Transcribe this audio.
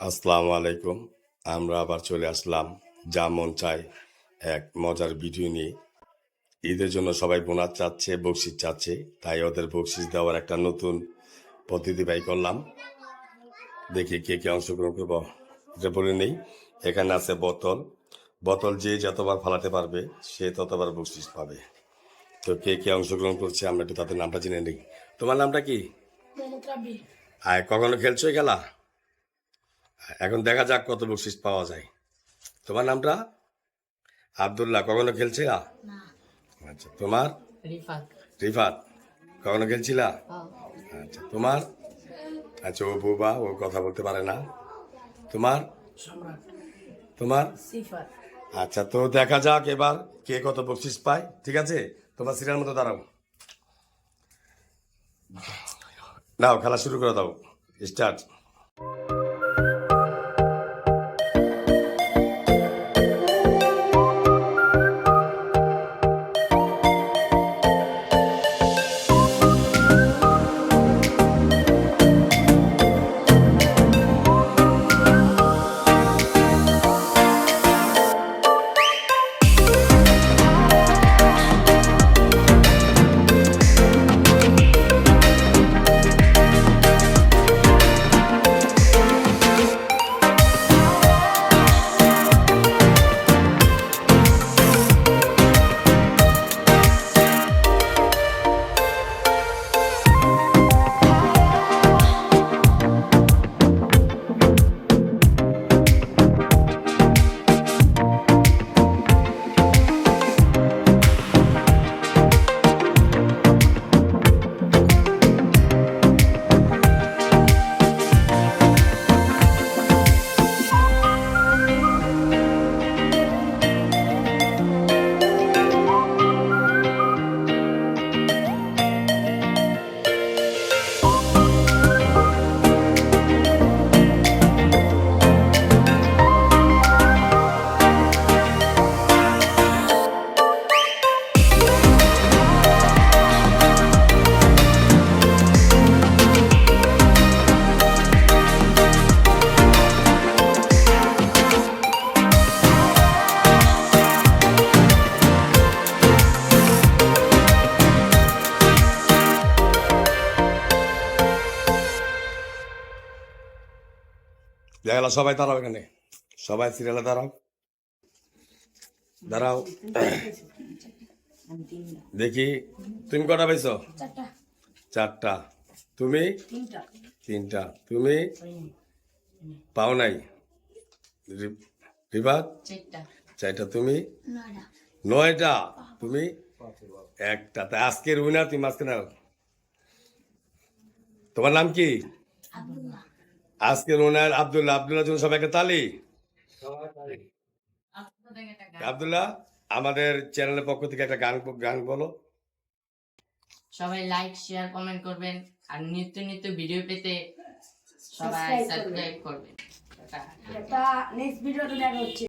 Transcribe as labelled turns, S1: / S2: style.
S1: আসসালামু আলাইকুম। আমরা আবার চলে আসলাম যা মন চায় এক মজার ভিডিও নিয়ে। ঈদের জন্য সবাই বোনাস চাচ্ছে বকশিস চাচ্ছে তাই ওদের বকশিস দেওয়ার একটা নতুন পদ্ধতি ব্যয় করলাম। দেখি কে কে অংশগ্রহণ করব। এটা বলে নেই। এখানে আছে বোতল। বোতল যে যতবার ফালাতে পারবে সে ততবার বকশিস পাবে। তো কে কে অংশগ্রহণ করছে আমরা একটু তাদের নামটা জেনে নিই। তোমার নামটা কি? কখনো খেলছো এই খেলা? এখন দেখা যাক কত বকশিস পাওয়া যায়। তোমার নামটা? আবদুল্লাহ কখনো খেলছিলা?
S2: না।
S1: আচ্ছা তোমার?
S2: রিফাত।
S1: রিফাত কখনো খেলছিলা? আচ্ছা তোমার? আচ্ছা ও বুবা ও কথা বলতে পারে না। তোমার? তোমার? আচ্ছা তো দেখা যাক এবার কে কত বকশিস পায় ঠিক আছে? তোমার সিরিয়াল মতো দাঁড়াও। নাও খেলা শুরু করে দাও। স্টার্ট। দেখা গেল, সবাই দাঁড়াও এখানে। সবাই সিরিয়ালে দাঁড়াও। দাঁড়াও। দেখি, তুমি কটা পাইছো?
S2: চারটা।
S1: তুমি?
S2: তিনটা।
S1: তুমি? পাও নাই? রিবাত
S2: চারটা।
S1: তুমি?
S2: নয়টা।
S1: তুমি? একটা। তা আজকের উইনার তুমি আজকে নাও। তোমার নাম কি? আজকের ওনার আবদুল্লাহ আবদুল্লাহ জন্য সবাইকে তালি। আবদুল্লাহ আমাদের চ্যানেলের পক্ষ থেকে একটা গান গান বলো।
S3: সবাই লাইক শেয়ার কমেন্ট করবেন। আর নিত্য নিত্য ভিডিও পেতে সবাই
S2: করবেন।
S3: সাবস্ক্রাইব করবেন।
S2: নেক্সট ভিডিওতে দেখা হচ্ছে।